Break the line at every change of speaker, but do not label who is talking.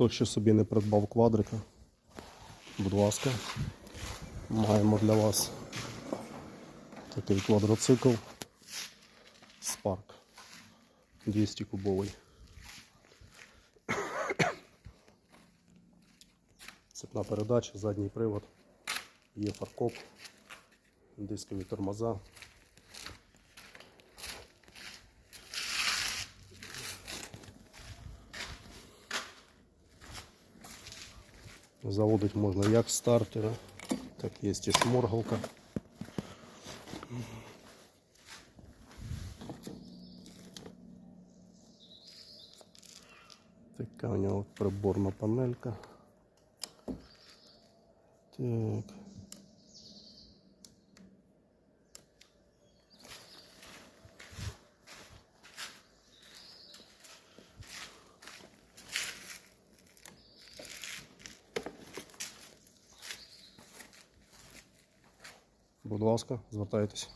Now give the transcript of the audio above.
Хто ще собі не придбав квадрика, будь ласка, маємо для вас такий квадроцикл Spark 200 кубовий. Цепна передача, задній привод, є фаркоп, дискові тормоза. Заводить можна як стартера, так є і шморгалка. Така у нього приборна панелька. Так. Будь ласка, звертайтеся.